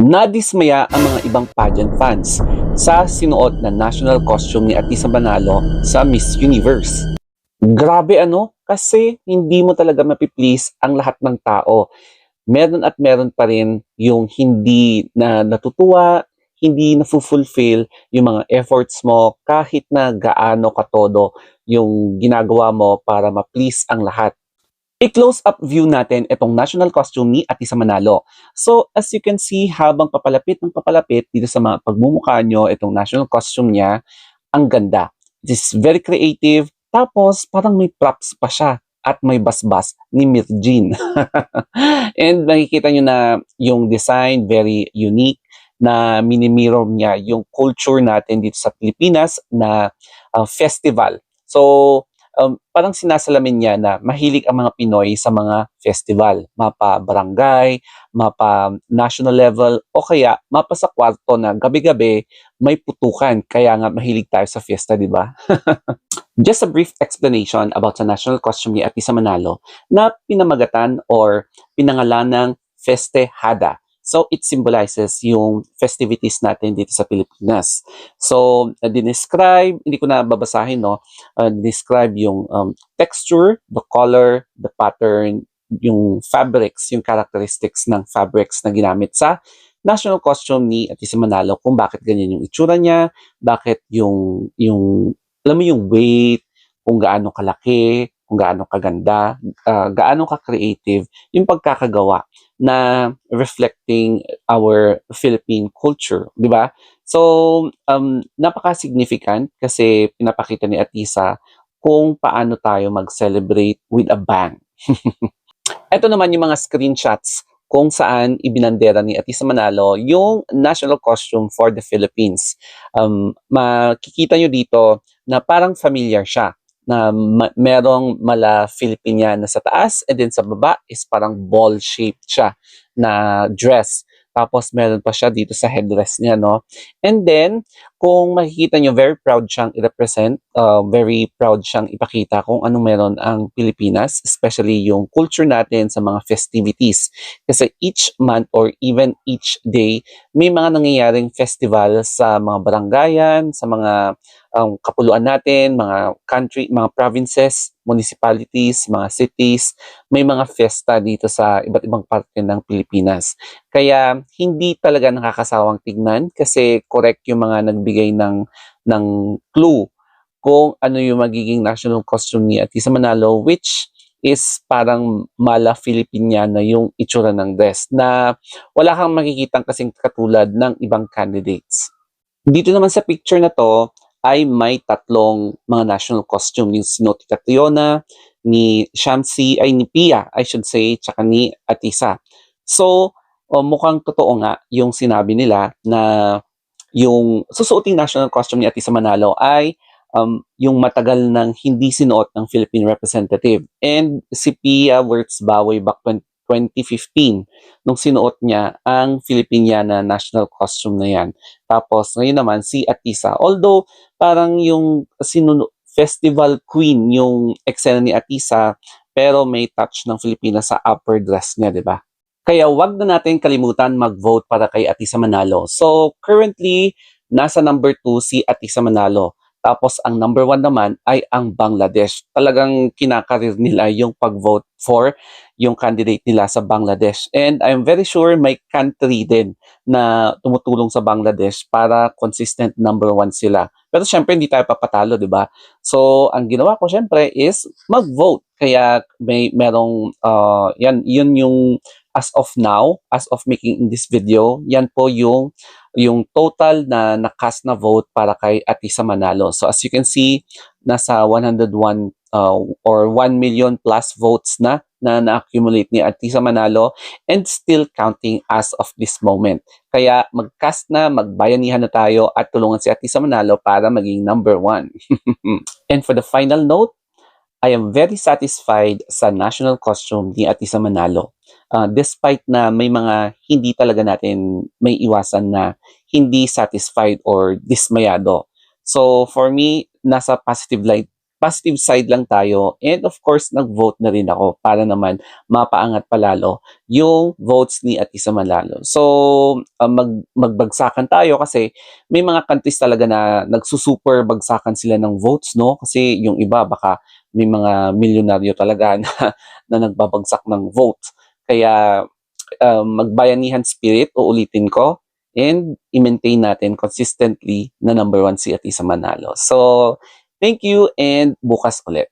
Nadismaya ang mga ibang pageant fans sa sinuot na national costume ni Atisa Manalo sa Miss Universe. Grabe ano, kasi hindi mo talaga mapiplease ang lahat ng tao. Meron at meron pa rin yung hindi na natutuwa, hindi na fulfill yung mga efforts mo kahit na gaano katodo yung ginagawa mo para ma-please ang lahat. I-close up view natin itong national costume ni Atisa Manalo. So, as you can see, habang papalapit ng papalapit dito sa mga pagmumukha nyo, itong national costume niya, ang ganda. This is very creative. Tapos, parang may props pa siya at may basbas ni Mirjin. And makikita nyo na yung design, very unique na minimirror niya yung culture natin dito sa Pilipinas na uh, festival. So, um, parang sinasalamin niya na mahilig ang mga Pinoy sa mga festival, mapa barangay, mapa national level, o kaya mapa sa kwarto na gabi-gabi may putukan. Kaya nga mahilig tayo sa fiesta, di ba? Just a brief explanation about sa national costume ni Atisa Manalo na pinamagatan or pinangalan ng Festejada. So, it symbolizes yung festivities natin dito sa Pilipinas. So, uh, dinescribe, hindi ko na babasahin, no? Uh, describe yung um, texture, the color, the pattern, yung fabrics, yung characteristics ng fabrics na ginamit sa national costume ni Atisa Manalo kung bakit ganyan yung itsura niya, bakit yung, yung alam mo yung weight, kung gaano kalaki, kung gaano kaganda, uh, gaano ka-creative, yung pagkakagawa na reflecting our Philippine culture, di ba? So, um, napaka-significant kasi pinapakita ni Atisa kung paano tayo mag-celebrate with a bang. Ito naman yung mga screenshots kung saan ibinandera ni Atisa Manalo yung national costume for the Philippines. Um, makikita nyo dito na parang familiar siya na ma- merong mala Filipiniana sa taas and then sa baba is parang ball shaped siya na dress. Tapos meron pa siya dito sa headdress niya, no? And then, kung makikita nyo, very proud siyang i-represent, uh, very proud siyang ipakita kung anong meron ang Pilipinas, especially yung culture natin sa mga festivities. Kasi each month or even each day, may mga nangyayaring festival sa mga barangayan, sa mga um, kapuluan natin, mga country, mga provinces, municipalities, mga cities, may mga festa dito sa iba't ibang parte ng Pilipinas. Kaya hindi talaga nakakasawang tignan kasi correct yung mga nagbigay ng ng clue kung ano yung magiging national costume ni Atisa Manalo which is parang mala Filipiniana yung itsura ng dress na wala kang makikitang kasing katulad ng ibang candidates. Dito naman sa picture na to, ay may tatlong mga national costume. Yung si Noti Catriona, ni Shamsi, ay ni Pia, I should say, tsaka ni Atisa. So, oh, mukhang totoo nga yung sinabi nila na yung susuoting national costume ni Atisa Manalo ay um, yung matagal nang hindi sinuot ng Philippine representative. And si Pia Wirtz ba way back 20, 2015 nung sinuot niya ang Filipiniana national costume na yan. Tapos ngayon naman si Atisa. Although parang yung sinuno, festival queen yung eksena ni Atisa pero may touch ng Filipinas sa upper dress niya, di ba? Kaya wag na natin kalimutan mag-vote para kay Atisa Manalo. So currently, nasa number 2 si Atisa Manalo. Tapos ang number one naman ay ang Bangladesh. Talagang kinakarir nila yung pag-vote for yung candidate nila sa Bangladesh. And I'm very sure may country din na tumutulong sa Bangladesh para consistent number one sila. Pero syempre hindi tayo papatalo, di ba? So ang ginawa ko syempre is mag-vote. Kaya may merong uh, yan yun yung as of now, as of making this video, yan po yung yung total na nakast na vote para kay Atisa Manalo. So as you can see, nasa 101 uh, or 1 million plus votes na na na-accumulate ni Atisa Manalo and still counting as of this moment. Kaya mag-cast na, magbayanihan na tayo at tulungan si Atisa Manalo para maging number one. and for the final note, I am very satisfied sa national costume ni Atisa Manalo. Uh, despite na may mga hindi talaga natin may iwasan na hindi satisfied or dismayado. So for me, nasa positive light positive side lang tayo. And of course, nag-vote na rin ako para naman mapaangat palalo yung votes ni Atisa Manalo. So, uh, mag, magbagsakan tayo kasi may mga countries talaga na nagsusuper bagsakan sila ng votes, no? Kasi yung iba baka may mga milyonaryo talaga na, na nagbabagsak ng votes. Kaya uh, magbayanihan spirit, uulitin ko, and i-maintain natin consistently na number one si Atisa Manalo. So, thank you and bukas ulit.